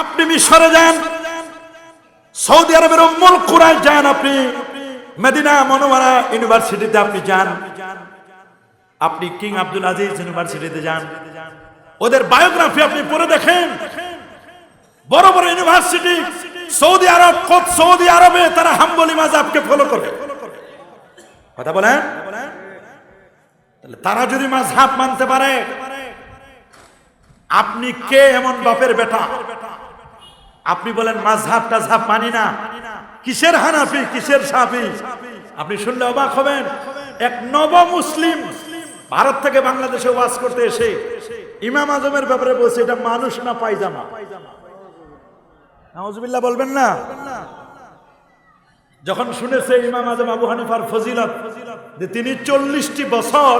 আপনি মিশরে যান, সৌদি আরবের উম্মুল কুরায় যান আপনি, মেদিনা মনোয়ারা ইউনিভার্সিটিতে আপনি যান, আপনি কিং আব্দুল আজিজ ইউনিভার্সিটিতে যান। ওদের বায়োগ্রাফি আপনি পড়ে দেখেন। বড় বড় ইউনিভার্সিটি, সৌদি আরব, খোদ সৌদি আরবে, তারা হাম্বলি মাজাবকে ফলো করে। কথা বলেন? তাহলে তারা যদি মাঝহাব মানতে পারে, আপনি কে এমন বাপের বেটা? আপনি বলেন, মাঝহাব টাঝহাব মানি না। কিসের হানাফি, কিসের সাফি? আপনি শুনলে অবাক হবেন। এক নব মুসলিম ভারত থেকে বাংলাদেশে ওয়াজ করতে এসে ইমাম আজমের ব্যাপারে বলছে, এটা মানুষ না পায়জামা? নাউজুবিল্লাহ, বলবেন না? যখন শুনেছে ইমাম আজম আবু হানিফার ফজিলত যে তিনি চল্লিশটি বছর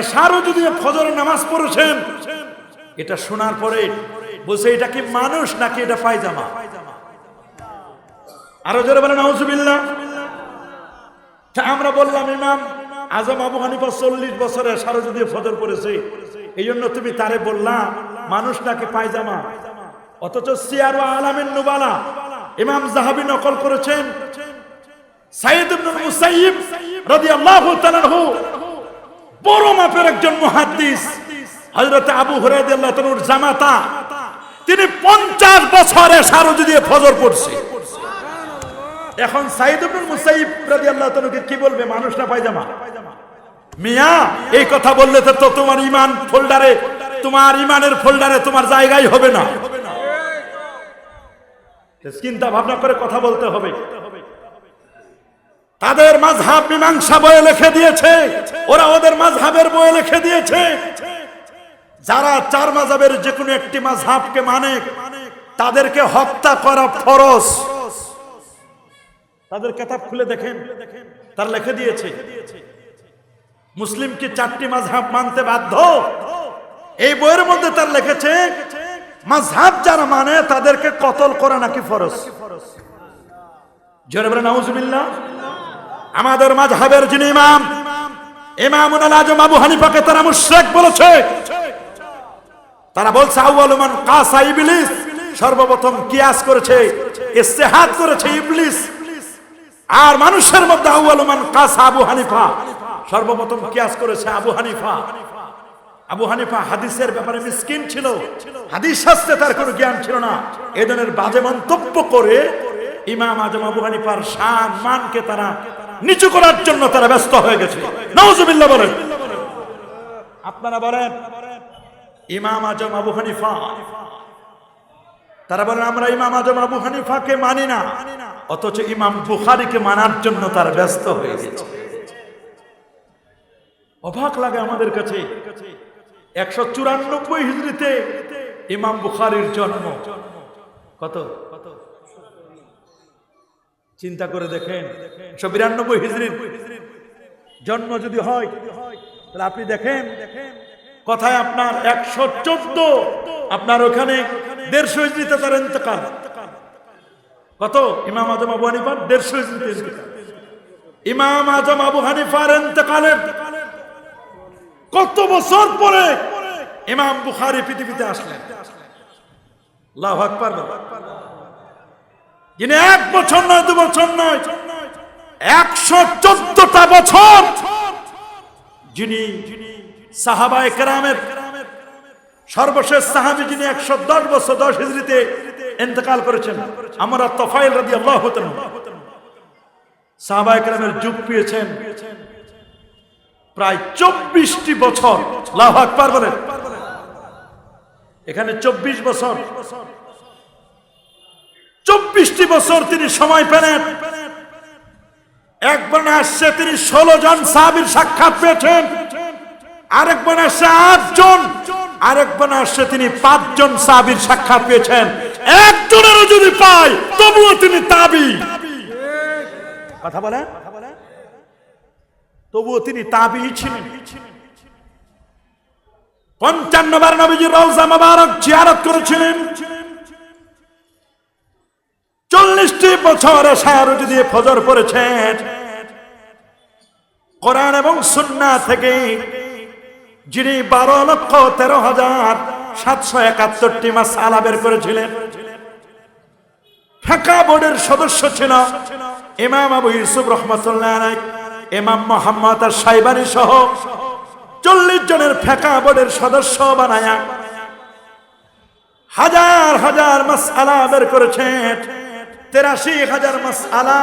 এসারও যদি ফজরের নামাজ পড়েছেন, এটা শোনার পরে বলছে, এটা কি মানুষ নাকি এটা পায়জামা? আরও জোরে বলেন আমরা বললাম, ইমাম আজম আবু হানিফা চল্লিশ বছরে সারো যদি ফজর পড়েছে। এই জন্য তুমি তারে বললা, মানুষ নাকি পায়জামা? অথচ সিয়ারু আলামিন নুবালা, ইমাম জাহাবি নকল করেছেন। সাইদ ইবনুল বড় মাপের একজন মুহাদ্দিস, হযরত আবু হুরায়রা রাদিয়াল্লাহু তাআলার জামাতা। তিনি 50 বছরে সারো যদি ফজর পড়ছে। এখন সাইদ ইবনুল মুসাইয়িব রাদিয়াল্লাহু তাআলাকে কি বলবে? মানুষ না পায়জামা? মিয়া, এই কথা বললে তো তোমার ইমান ফোল্ডারে, তোমার ইমানের ফোল্ডারে তোমার জায়গাই হবে না। চিন্তা ভাবনা করে কথা বলতে হবে। তাদের মাঝহাব মীমাংসা বয়ে লিখে দিয়েছে। ওরা ওদের মাঝহাবের বয়ে লিখে দিয়েছে। যারা চার মাঝহাবের যে কোনো একটি মাঝহাবকে মানে তাদেরকে হত্যা করা ফরজ। তাদের কেতাব খুলে দেখেন, তার লেখে দিয়েছে মুসলিম কি চারটি মাঝহাব মানতে বাধ্য। এই বইয়ের মধ্যে তার লিখেছে মাঝহাব যারা মানে তাদেরকে কতল করা নাকি ফরজ। জোরে বলে নাউজুবিল্লাহ। আমাদের মাঝহাবের যিনি ইমাম, ইমামুল আজম আবু হানিফাকে তারা মুশরিক বলেছে। তারা বলছে আউয়ালুমান কাসা ইবলিস। সর্বপ্রথম কিয়াস করেছে, ইস্তেহাদ করেছে ইবলিস। আর মানুষের মধ্যে আউয়ালুমান কাসা আবু হানিফা। সর্বপ্রথম কিয়াস করেছে আবু হানিফা। আবু হানিফা হাদিসের ব্যাপারে মিসকিন ছিল। হাদিস শাস্ত্রে তার কোনো জ্ঞান ছিল না। এ ধরনের বাজে মন্তব্য করে ইমাম আজম আবু হানিফার শান, মানকে তারা নিচু করার জন্য তারা ব্যস্ত হয়ে গেছে। নওজুবিল্লাহ বলেন। আপনারা বলেন ইমাম আজম আবু হানিফা। তারা বলেন, আমরা ইমাম আজম আবু হানিফাকে মানি না, অথচ ইমাম বুখারিকে মানার জন্য তারা ব্যস্ত হয়ে গেছে। অবাক লাগে আমাদের কাছে, একশো চুরানব্বই হিজড়িতে ইমাম বুখারির জন্ম। কত? চিন্তা করে দেখেন, একশো বিরানব্বই হিজড়ির জন্ম যদি হয়, তাহলে আপনি দেখেন কথায় আপনার একশো চোদ্দ, আপনার ওখানে দেড়শো হিজড়িতে তার ইন্তকাল। কত? ইমাম আজম আবু হানিফার দেড়শো ইন্তকাল। ইমাম আজম আবু হানিফার ইন্তকালের কত বছর পরে ইমাম বুখারি পৃথিবীতে আসলেন? আল্লাহু আকবার যিনি এক বছর নয়, দু বছর নয়, একশো চোদ্দটা বছর যিনি সাহাবা একরামের সর্বশেষ সাহাবি যিনি একশো দশ বছর দশ হিজড়িতে ইন্তেকাল করেছেন, আমরা তফাইল রাদি আল্লাহ হতেন সাহাবা একরামের যুগ পেয়েছেন প্রায় চব্বিশটি বছর। লাভ আকবার এখানে চব্বিশ বছর। চব্বিশটি বছর তিনি সময় পেলেন। একবার আসছে তিনি ষোলো জন সাহাবির সাক্ষাৎ পেয়েছেন। আরেকবার আসছে আটজন আরেকবার আসছে তিনি পাঁচজন সাহাবির সাক্ষাৎ পেয়েছেন। একজনেরও যদি পায়, তবুও তিনি তাবি। কথা বলেন? তবুও তিনি তাবি ছিলেন। পঞ্চান্ন নবীজি রওজা মোবারক জিয়ারত করেছিলেন। চল্লিশটি বছর সায়ারু যদি ফজর পড়েছেন। কোরআন এবং সুন্না থেকে যিনি বারো লক্ষ তেরো হাজার সাতশো একাত্তরটি মাস আলা বের করেছিলেন। ফেকা বোর্ডের সদস্য ছিল ইমাম আবু ইউসুফ রহমতুল্লাহ ইমাম মোহাম্মদ আর সাইবানি সহ চল্লিশ জনের ফেকা বোর্ডের সদস্য বানায়া হাজার হাজার মাস আলা বের করেছেন। তেরাশি হাজার মাস আলা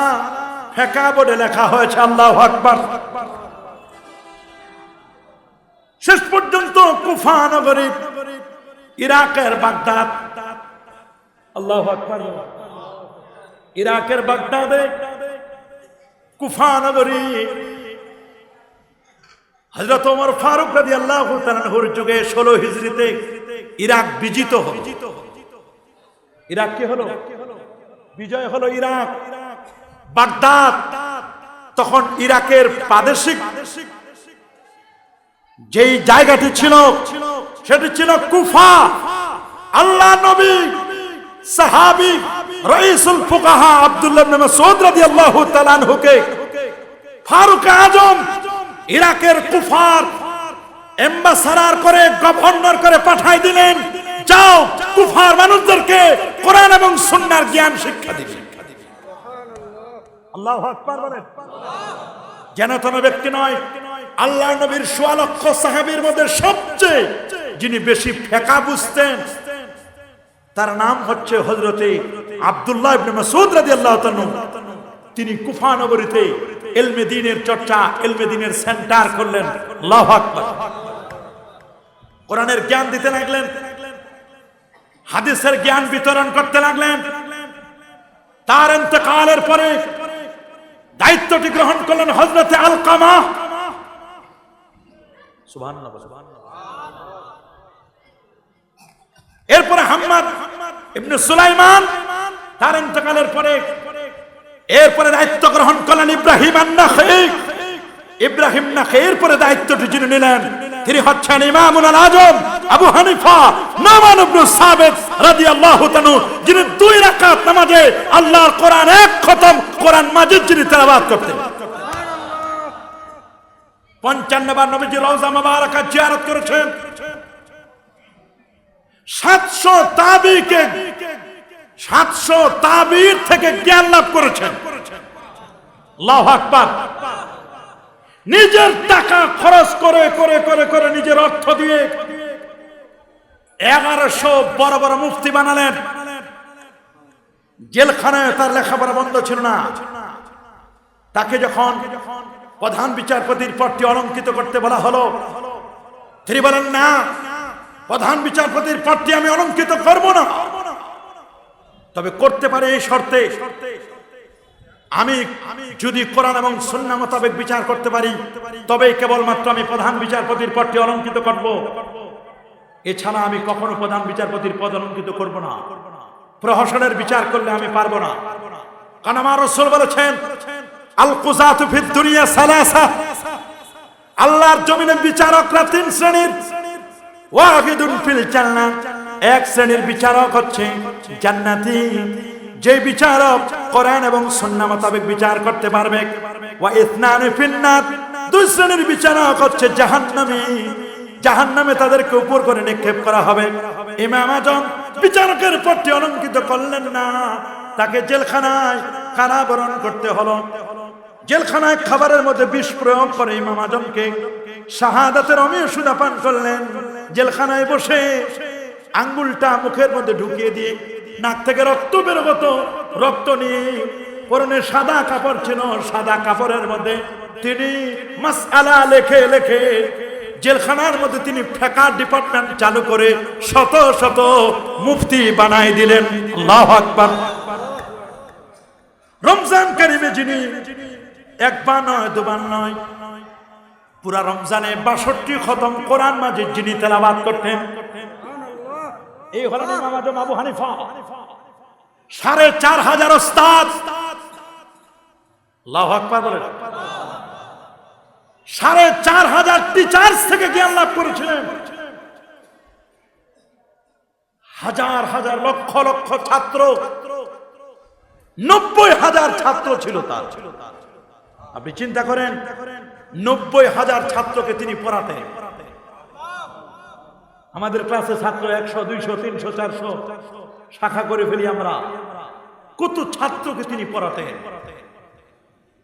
ফেকা বোর্ডে লেখা হয়েছে, আল্লাহ আকবার। শেষ পর্যন্ত ইরাকের বাগদাদ। আল্লাহ ইরাকের বাগদাদে কুফা হজরত ওমর ফারুক রাজি আল্লাহ তালানহুর যুগে ষোলো হিজড়িতে ইরাক বিজিত ইরাক কি হলো? বিজয় হলো ইরাক। বাগদাদ। তখন ইরাকের প্রাদেশিক যেই জায়গাটি ছিল, সেটি ছিল কুফা। আল্লাহ নবী, সাহাবি, রইসুল ফুকাহা আব্দুল্লাহ ইবনে মাসউদ রাদিয়াল্লাহু তাআলা আনহুকে ফারুক আজম ইরাকের কুফার এম্বাসাডার করে, গভর্নর করে পাঠাই দিলেন। যাও, কুফার মানুষদেরকে কোরআন এবং সুন্নাহর জ্ঞান শিক্ষা দিবে। আল্লাহু আকবার বলেন। তেন ব্যক্তি নয় আল্লাহ নবীর সোয়া লক্ষ সাহাবীর মধ্যে সবচেয়ে যিনি বেশি ফেকা বুঝতেন, তার নাম হচ্ছে হজরতে আব্দুল্লাহ ইবনে মাসউদ রাদিয়াল্লাহু তাআলা তিনি কুফা নগরীতে এলমে দিনের চর্চা এলমে দিনের সেন্টার করলেন। আল্লাহু আকবার। কোরআনের জ্ঞান দিতে লাগলেন। হাদিসের জ্ঞান বিতরণ করতে লাগলেন। তার ইন্তেকালের পরে দায়িত্বটি গ্রহণ করলেন হজরতে আলকামা। এরপরে হাম্মাদ ইবনে সুলাইমান, তার ইন্তেকালের পরে, এরপরে দায়িত্ব গ্রহণ করলেন ইব্রাহিম ইব্রাহিম দায়িত্বটি যিনি নিলেন, তিনি হচ্ছেন ইমামুল আজম আবু হানিফা নামান ইবনে রাদিয়াল্লাহু যিনি দুই রাকাত নামাজে আল্লাহর কোরআন এক খতম, কোরআন মাজিদ যিনি তেলাওয়াত করতেন। পঞ্চান্ন বার নবীজি রওজা মুবারাকা জিয়ারত করেছেন। সাতশো তাবিকে, সাতশো তাবির থেকে জ্ঞান লাভ করেছেন। নিজের টাকা খরচ করে করে করে করে নিজের অর্থ দিয়ে এগারোশো বড় বড় মুফতি বানালেন। জেলখানায় তার লেখাপড়া বন্ধ ছিল না। তাকে যখন প্রধান বিচারপতির পদটি অলঙ্কিত করতে বলা হলো। তিনি বলেন, না, প্রধান বিচারপতির পদটি আমি অলঙ্কিত করব না। তবে করতে পারে এই শর্তে, আমি যদি কোরআন এবং সুন্নাহ মোতাবেক বিচার করতে পারি, তবে কেবলমাত্র আমি প্রধান বিচারপতির পদটি অলঙ্কিত করব। এছাড়া আমি কখনো প্রধান বিচারপতির পদ অলঙ্কিত করব না। প্রহসনের বিচার করলে আমি পারব না। কারণ আমার রসুল বলেছেন আল্লাহর জমিনে বিচারকরা তিন শ্রেণির। এক শ্রেণির বিচারক হচ্ছে জান্নাতি। যে বিচারক কোরআন এবং সুন্নাহ মোতাবেক বিচার করতে পারবে। দুই শ্রেণির বিচারক হচ্ছে জাহান্নামী। জাহান্নামে তাদেরকে উপর করে নিক্ষেপ করা হবে। ইমাম বিচারকের পদটি অলঙ্কিত করলেন না। তাকে জেলখানায় কারাবরণ করতে হলো। জেলখানায় খাবারের মধ্যে বিষ প্রয়োগ করে ইমাম আজমকে শাহাদাতের অমীয় সুদা পান করলেন। জেলখানায় বসে আঙ্গুলটা মুখের মধ্যে ঢুকিয়ে দিয়ে নাক থেকে রক্ত বেরোগত রক্ত নিয়ে পরনে সাদা কাপড় ছিল, সাদা কাপড়ের মধ্যে তিনি মাসআলা লেখে লেখে জেলখানার মধ্যে তিনি ফেকা ডিপার্টমেন্ট চালু করে শত শত মুফতি বানাই দিলেন। আল্লাহ আকবার। রমজান কারিমে যিনি একবার নয় দুবার নয়। পুরা রমজানে বাষট্টি খতম কোরআন মাঝে যিনি তেলাবাদ করতেন। এই হলেন আবু হানিফা। সাড়ে চার হাজার ওস্তাদ। বলেন সাড়ে চার হাজার টিচার্স থেকে জ্ঞান লাভ করেছিলেন। হাজার হাজার, লক্ষ লক্ষ ছাত্র, নব্বই হাজার ছাত্র ছিল তার ছিল তার। আপনি চিন্তা করেন, নব্বই হাজার ছাত্রকে তিনি পড়াতেন। আমাদের ক্লাসে ছাত্র একশো, দুইশো, তিনশো, চারশো, শাখা করে ফেলি আমরা। কত ছাত্রকে তিনি পড়াতেন?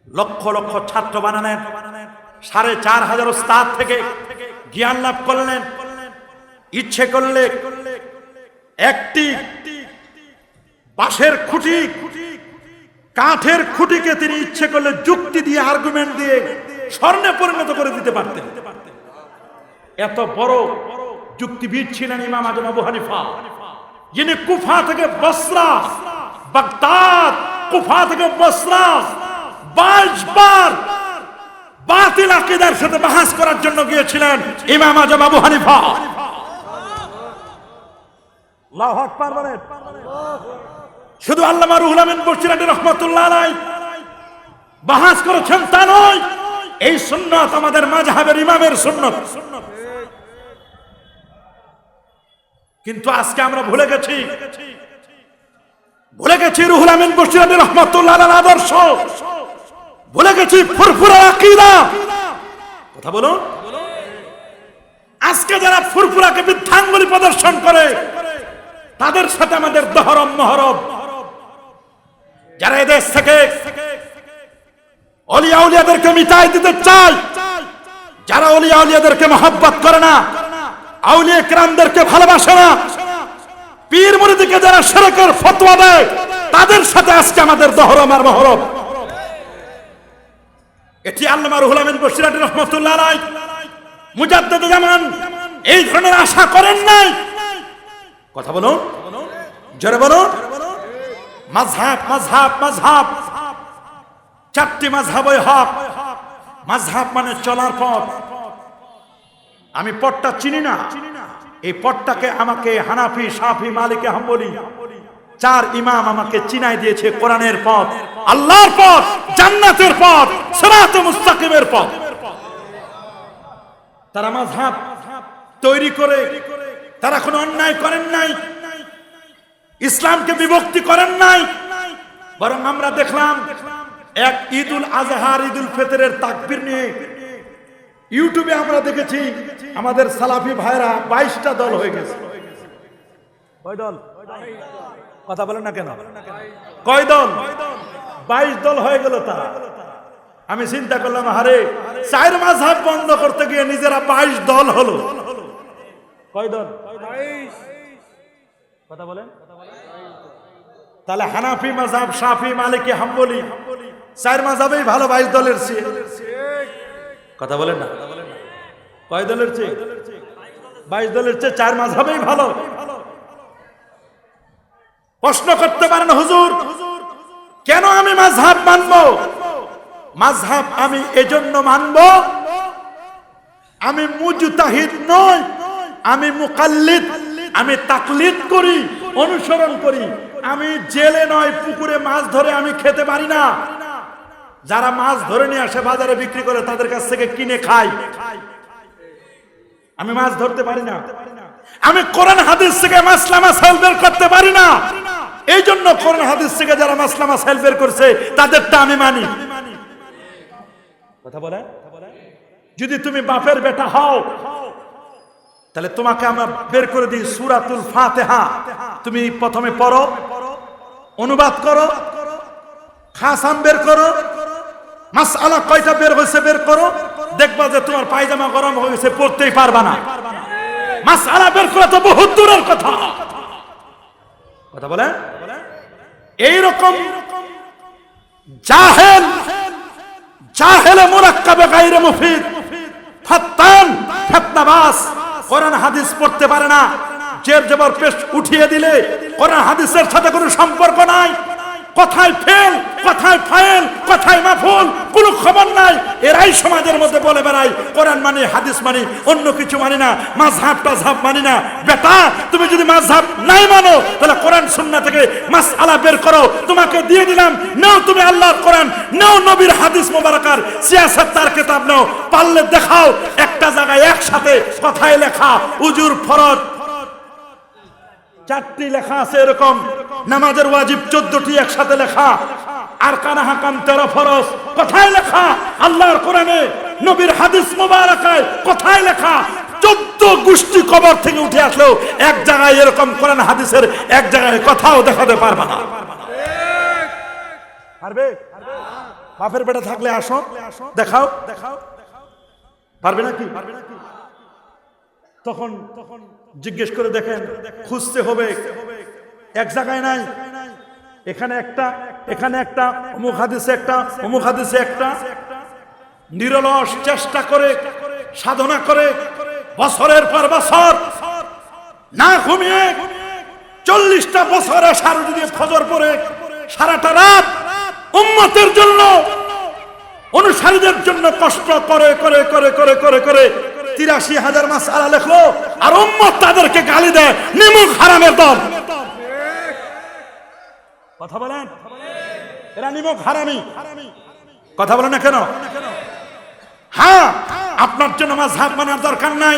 লক্ষ লক্ষ ছাত্র বানালেন। সাড়ে চার হাজার ওস্তাদ থেকে জ্ঞান লাভ করলেন। ইচ্ছে করলে একটি বাঁশের খুঁটি কাঠের খুঁটিকে তিনি ইচ্ছে করলে যুক্তি দিয়ে আর্গুমেন্ট দিয়ে স্বর্ণে পরিণত করে দিতে পারতেন। এত বড় যুক্তিবিদ ছিলেন ইমাম আজম আবু হানিফা। যিনি কুফা থেকে বসরা, বাগদাদ, কুফা থেকে বসরা বাতিল আকিদার সাথে বাহাস করার জন্য গিয়েছিলেন ইমাম আজম আবু হানিফা। আল্লাহু আকবার শুধু আল্লামা রুহুল বসিরাটি রহমতুল্লাহ আলাই বাহাস করেছেন তা নয়। এই সুন্নত আমাদের মাঝহাবের ইমামের সুন্নত। কিন্তু আজকে আমরা ভুলে গেছি। ভুলে গেছি রুহুল আমিন বসিরাটি রহমতুল্লাহ আদর্শ। ভুলে গেছি ফুরফুরা আকীদা। কথা বলুন। আজকে যারা ফুরফুরাকে বৃদ্ধাঙ্গুলি প্রদর্শন করে, তাদের সাথে আমাদের দহরম মহরম। যারা এদেশ থেকে অলিয়া উলিয়াদেরকে মিটাই দিতে চায়, যারা অলিয়া উলিয়াদেরকে মহব্বত করে না, আউলিয়া ক্রামদেরকে ভালোবাসে না, পীর মুরিদিকে যারা সেরকের ফতোয়া দেয়, তাদের সাথে আজকে আমাদের দহরম আর মহরম। এটি আল্লামা রুহুল আমিন বসিরাটি রহমতুল্লাহ আলাই মুজাদ্দেদ জামান এই ধরনের আশা করেন নাই। কথা বলুন, জোরে বলুন। মাঝহাব মাঝহাব মাঝহাব। চারটি মাঝহাবই হক। মাঝহাব মানে চলার পথ। আমি পথটা চিনি না। এই পথটাকে আমাকে হানাফি, সাফি, মালিক, হাম্বলি, চার ইমাম আমাকে চিনাই দিয়েছে কোরআনের পথ। আল্লাহর পথ, জান্নাতের পথ সিরাত মুস্তাকিমের পথ। তারা মাঝহাব তৈরি করে। তারা কোনো অন্যায় করেন নাই। ইসলামকে বিভক্তি করেন নাই। বরং আমরা দেখলাম এক ঈদুল আজহার, ঈদুল ফেতরের তাকবির নিয়ে ইউটিউবে আমরা দেখেছি, আমাদের সালাফি ভাইরা বাইশটা দল হয়ে গেছে। কথা বলেন না কেন? কয় দল? বাইশ দল হয়ে গেল তা আমি চিন্তা করলাম হারে চার মাঝহাব বন্ধ করতে গিয়ে নিজেরা বাইশ দল হলো। কয় দল? কথা বলেন। তাহলে হানাফি মাঝহাব সাফি মালিকি, হাম্বলি। চার মাঝহাবেই ভালো, বাইশ দলের চেয়ে। কথা বলেন না? কয় দলের চেয়ে? বাইশ দলের চেয়ে চার মাঝহাবেই ভালো। প্রশ্ন করতে পারেন, হুজুর, কেন আমি মাঝহাব মানব? মাঝহাব আমি এজন্য মানব, আমি মুজতাহিদ নই, আমি মুকাল্লিদ, আমি তাকলিদ করি, অনুসরণ করি। আমি জেলে নয়, পুকুরে মাছ ধরে আমি খেতে পারি না। যারা মাছ ধরে নিয়ে আসে, বাজারে বিক্রি করে, তাদের কাছ থেকে কিনে খাই। আমি মাছ ধরতে পারি না। আমি কোরআন হাদিস থেকে মাসলা মাসাইল বের করতে পারি না। এই জন্য কোরআন হাদিস থেকে যারা মাসলা মাসাইল বের করছে, তাদেরটা আমি মানি। কথা বলে যদি তুমি বাপের বেটা হও তাহলে তোমাকে আমরা বের করে দিই সুরাতুল ফাতেহা। তুমি প্রথমে পড়ো, অনুবাদ করো, খাসান বের করো মাস আলা কয়টা বের হয়েছে বের করো, দেখবা যে তোমার পায়জামা গরম হয়ে গেছে পড়তেই পারবা না। মাস আলা বের করা তো বহুত দূরের কথা। কথা বলে? এইরকম জাহেল, জাহেলে মুরাক্কাবে গায়রে মুফিদ, ফাত্তান, ফিতনাবাস কোরআন হাদিস পড়তে পারে না। জেব জবর পেশ উঠিয়ে দিলে কোরআন হাদিসের সাথে কোনো সম্পর্ক নাই। কথায় ফেল, কথায় ফাইল কথায় মাফুল, কোনো খবর নাই। এরাই সমাজের মধ্যে বলে বেড়াই কোরআন মানি, হাদিস মানি, অন্য কিছু মানি না মাঝহাব টাঝহাব মানি না। বেটা, তুমি যদি মাঝহাব নাই মানো, তাহলে কোরআন, সুন্নাহ থেকে মাস আলা বের করো। তোমাকে দিয়ে দিলাম, নাও তুমি আল্লাহর কোরআন, নাও নবীর হাদিস মোবারকার, সিয়াসত তার কিতাব নাও। পারলে দেখাও, একটা জায়গায় একসাথে কথায় লেখা উজুর ফরজ। চারটি লেখা আছে এরকম। নামাজের ওয়াজিব চোদ্দটি একসাথে লেখা। আর কানা হাকাম তেরো ফরজ। কোথায় লেখা? আল্লাহর কোরআনে নবীর হাদিস মোবারকায় কোথায় লেখা? চোদ্দ গোষ্ঠী কবর থেকে উঠে আসলেও এক জায়গায় এরকম কোরআন হাদিসের এক জায়গায় কথাও দেখাতে পারবে না। পারবে? বাপের বেটা থাকলে আসো। দেখাও। দেখাও। পারবে নাকি? পারবে নাকি তখন তখন জিজ্ঞেস করে দেখেন, খুঁজতে হবে। এক জায়গায় নাই। এখানে একটা এখানে একটা, অমুক হাদিসে একটা, অমুক হাদিসে একটা। নিরলস চেষ্টা করে, সাধনা করে, বছরের পর বছর না ঘুমিয়ে চল্লিশটা বছরে সারা যদি ফজর পরে সারাটা রাত উম্মতের জন্য, অনুসারীদের জন্য কষ্ট করে করে করে করে করে করে তিরাশি হাজার মাস আলা লেখলো, আর উম্মত তাদেরকে গালি দেয়, নিমুখ হারামের দল। কথা বলেন? এরা নিমুখ হারামি। কথা বলেন না কেন? হ্যাঁ আপনার জন্য মাঝহাব মানার দরকার নাই।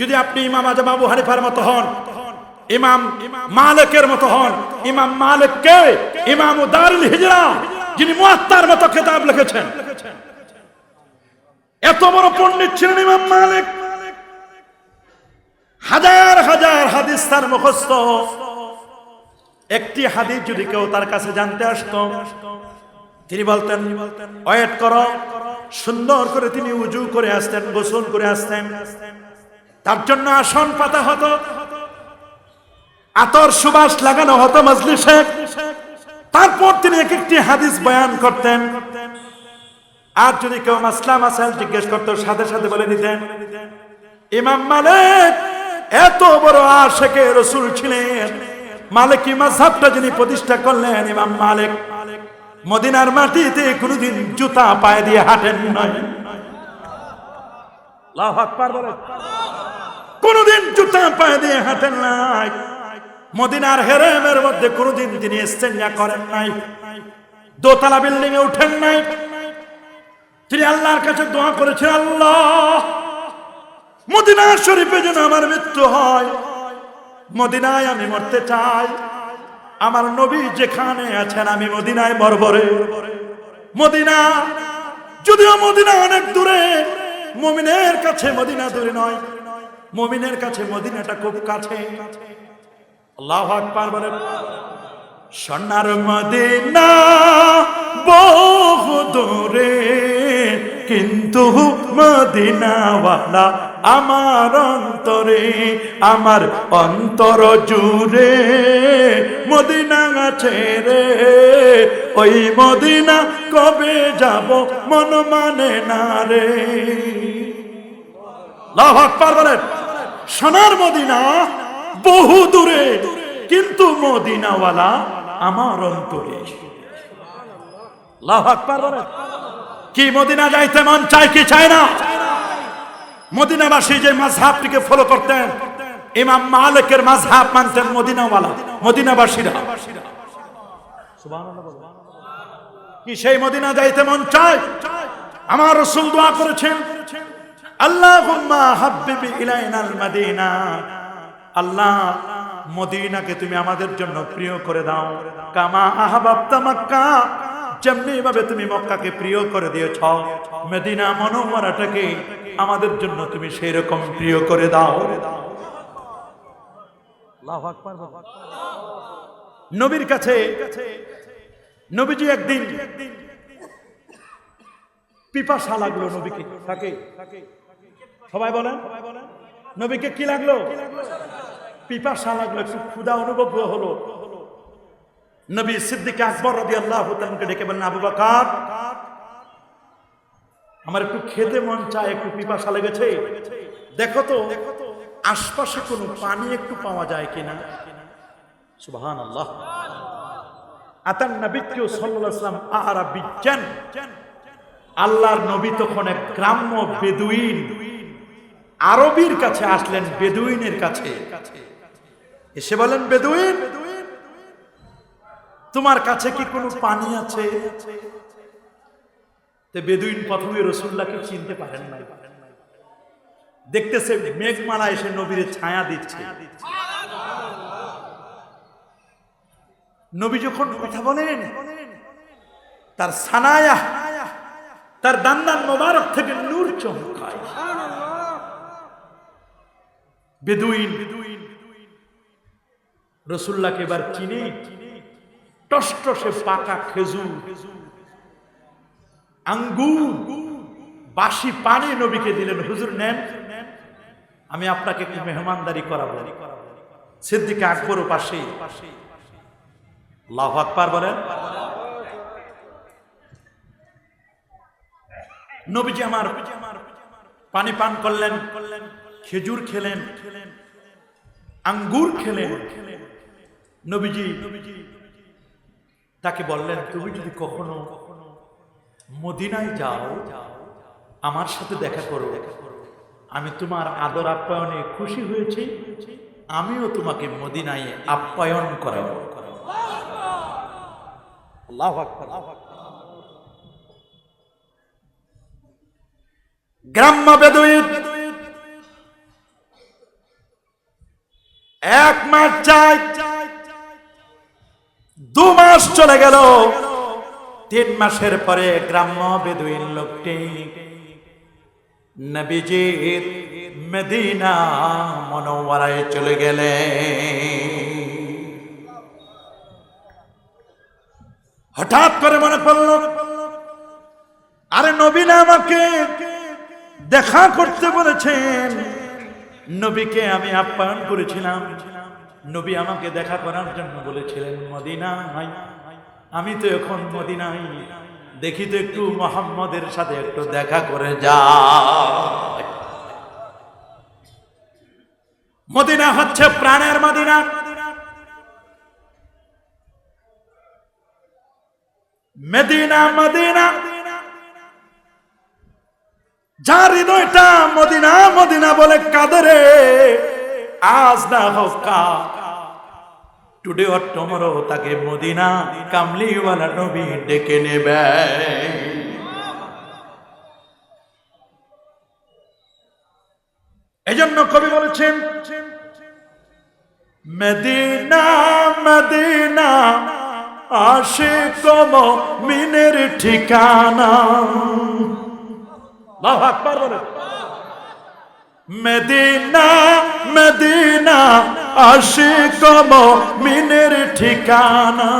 যদি আপনি ইমাম আজম আবু হানিফার মতো হন, ইমাম মালিকের মতো হন, ইমাম মালিক কে ইমাম দারুল হিজরা, যিনি মুয়াত্তার মতো কিতাব লিখেছেন এত বড় পণ্ডিত ছিলেন ইমাম মালিক। হাজার হাজার হাদিস তার মুখস্থ। একটি হাদিস যদি কেউ তার কাছে জানতে আসতো, তিনি বলতেন, ওয়েট করো, সুন্দর করে তিনি উজু করে আসতেন, গোসল করে আসতেন। তার জন্য আসন পাতা হতো। আতর সুবাস লাগানো হতো মজলিসে। তারপর তিনি এক একটি হাদিস বয়ান করতেন। আর যদি কেউ মাসলা মাসাইল জিজ্ঞেস করতো, সাথে সাথে বলে দিতেন, ইমাম মালিক, এত বড় আশেকে রসুল ছিলেন। মালিকি মাঝহাবটা যিনি প্রতিষ্ঠা করলেন, ইমাম মালিক, মদিনার মাটিতে কোনোদিন জুতা পায়ে দিয়ে হাঁটেন নয় আকবার জুতা পায়ে দিয়ে হাঁটেন নাই। মদিনার হেরেমের মধ্যে কোনোদিন তিনি ইস্তেঞ্জা করেন নাই। দোতলা বিল্ডিং এ উঠেন নাই। তিনি আল্লাহর কাছে দোয়া করেছেন, আল্লাহ মদিনা শরীফে যেন আমার মৃত্যু হয়, মদিনায় আমি মরতে চাই, আমার নবী যেখানে আছেন আমি মদিনায় মরবরে, মদিনা, যদিও মদিনা অনেক দূরে, মমিনের কাছে মদিনা দূরে নয়, মমিনের কাছে মদিনাটা খুব কাছে। আল্লাহ আকবার বলেন সোনার মদিনা বহু দূরে। কিন্তু মদিনাওয়ালা আমার অন্তরে, আমার অন্তর জুড়ে মদিনা আছে রে। ওই মদিনা কবে যাব মন মানে না রে। সোনার মদিনা বহু দূরে, কিন্তু মদিনাওয়ালা আমার অন্তরে। লাভ আকবার কি মদিনা যাইতে মন চায় কি চায় না? মদিনাবাসী যে মাঝহাবটিকে ফলো করতেন, ইমাম মালিকের মাঝহাব মানতেন মদিনাওয়ালা, মদিনাবাসীরা। কি সেই মদিনা যাইতে মন চায়? আমার রসুল দোয়া করেছেন, আল্লাহুম্মা ইলাইনাল আল্লাহ, মদিনাকে তুমি আমাদের জন্য প্রিয় করে দাও। কামা আহবাবতা মক্কা যেমনি ভাবে তুমি মক্কাকে প্রিয় করে দিয়েছ, মদিনা মনোমরাটাকে আমাদের জন্য তুমি সেই রকম প্রিয় করে দাও। নবীর কাছে, নবীজি একদিন পিপাসা লাগল নবীকে তাকে সবাই বলেন, নবীকে কি লাগল? পিপাসা লাগল একটু ক্ষুদা অনুভব হলো। নবী সিদ্দিক আকবর রবি আল্লাহ ডেকে বললেন, আবু বাকার, আমার একটু খেতে মন চায়, একটু পিপাসা লেগেছে। দেখো তো, আশপাশে কোনো পানি একটু পাওয়া যায় কিনা? সুবহান আল্লাহ আতান নবী কেউ সাল্লাম আহারা বিজ্ঞান। আল্লাহর নবী তখন এক গ্রাম্য বেদুইন, আরবির কাছে আসলেন, বেদুইনের কাছে। এসে বলেন, বেদুইন তোমার কাছে কি কোনো পানি আছে? বেদুইন প্রথমে রসুল্লাহকে চিনতে পারেন নাই। দেখতেছে মেঘমালা এসে নবীর ছায়া দিচ্ছে। নবী যখন কথা বলেন, তার সানায়া, তার দান্দান মোবারক থেকে নূর চমকায়। বেদুইন রসুল্লাহকে এবার চিনে টসটসে পাকা খেজুর। আঙ্গুর, বাসি পানি নবীকে দিলেন, হুজুর, নেন। আমি আপনাকে একটু মেহমানদারি করাবো। সিদ্দিকে আকবর পাশে লাভ আকবার বলেন। নবীজি আমার পানি পান করলেন, খেজুর খেলেন, আঙ্গুর খেলেন। নবীজি তাকে বললেন, তুমি যদি কখনো মদিনায় যাও, আমার সাথে দেখা করো। আমি তোমার আদর আপ্যায়নে খুশি হয়েছি। আমিও তোমাকে মদিনায় আপ্যায়ন করাবো। গ্রাম্য বেদুইন, এক মাস যায়। দু মাস চলে গেল। তিন মাসের পরে গ্রাম্য বেদুইন লোকটি নবীজির মদিনা মনোয়ারায় চলে গেলে। হঠাৎ করে মনে পড়ল, আরে নবীন আমাকে দেখা করতে বলেছেন। নবীকে আমি আপ্যায়ন করেছিলাম। নবী আমাকে দেখা করার জন্য বলেছিলেন মদিনা আমি তো এখন মদিনাই দেখি তো একটু মোহাম্মদের সাথে একটু দেখা করে যা। মদিনা হচ্ছে প্রাণের মদিনা। Medina, Medina. যার হৃদয়টা মদিনা মদিনা বলে কাদরে আজ না হোক টুডে অর টমরো তাকে মদিনা কামলিওয়ালা নবী ডেকে নেবে। এজন্য কবি বলেছেন, মদিনা মদিনা আসে কম মিনের ঠিকানা। আকবার বলেন। মদিনা মদিনা কম মিনের ঠিকানা।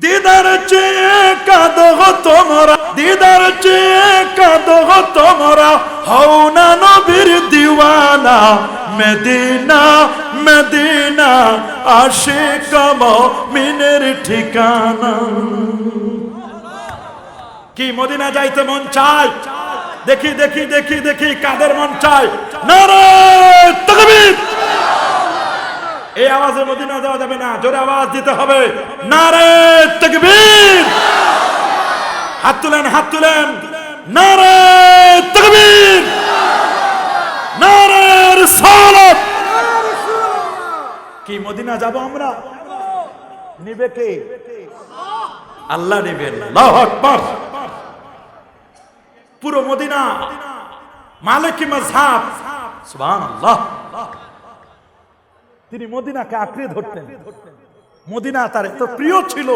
দিদার চেয়ে কাঁদো তোমরা, দিদার চেয়ে কাঁদো তোমরা, হও না নবীর দিওয়ানা। মদিনা মদিনা কম মিনের ঠিকানা। কি মদিনা যাইতে মন চায়? দেখি দেখি দেখি দেখি কাদের মন তাকবীর। এই আওয়াজে মদিনা যাওয়া যাবে না, জোরে আওয়াজ দিতে হবে। নারে তাকবীর। হাত তুলেন হাত তুলেন। নারে তাকবীর। নারে রিসালাত কি মদিনা যাব আমরা? নিবে কে? আল্লাহ নেবেন। আল্লাহু আকবার। পুরো মদিনা, মালিকি মাযহাব। সুবহানাল্লাহ। তিনি মদিনাকে আঁকড়ে ধরতেন। মদিনা তার এত প্রিয় ছিল।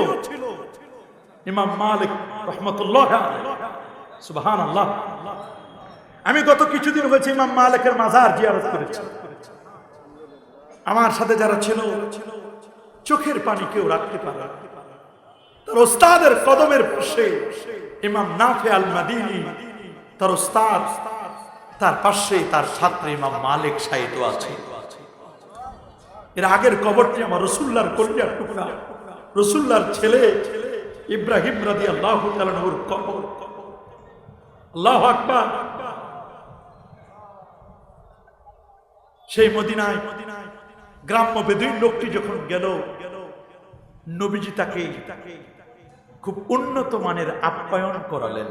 ইমাম মালিক রহমতুল্লাহ সুবহান আল্লাহ আমি গত কিছুদিন হয়েছে ইমাম মালিকের মাজার জিয়ারত করেছি। আমার সাথে যারা ছিল, চোখের পানি কেউ রাখতে পারে তার ওস্তাদের কদমের পাশে ইমাম নাফে আল মাদিনী তার ওস্তাদ তার পাশে তার ছাত্র ইমাম মালিক সাহিত্য আছে। এর আগের কবরটি আমার রসুল্লার কল্যাণ টুকরা রসুল্লার ছেলে ইব্রাহিম আল্লাহ কবর। আল্লাহ সেই মদিনায় গ্রাম্য বেদুইন লোকটি যখন গেল, নবীজি তাকে খুব উন্নত মানের আপ্যায়ন করালেন।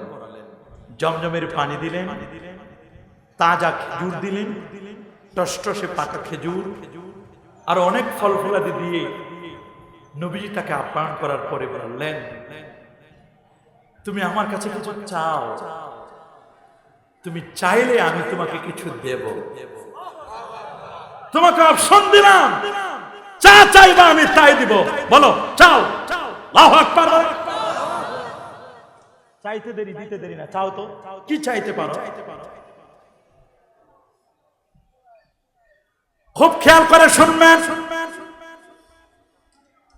জমজমের পানি দিলেন, তাজা খেজুর দিলেন, টসটসে পাকা খেজুর, আর অনেক ফল ফলাদি দিয়ে নবীজি তাকে আপ্যায়ন করার পরে বললেন, তুমি আমার কাছে কিছু চাও। তুমি চাইলে আমি তোমাকে কিছু দেব। তোমাকে অপশন দিলাম। চা চাইবা আমি তাই দিব। বলো, চাও। বলো। চাইতে দেরি দিতে দেরি না। চাও তো? কি চাইতে পারো? খুব খেয়াল করে শুনবেন।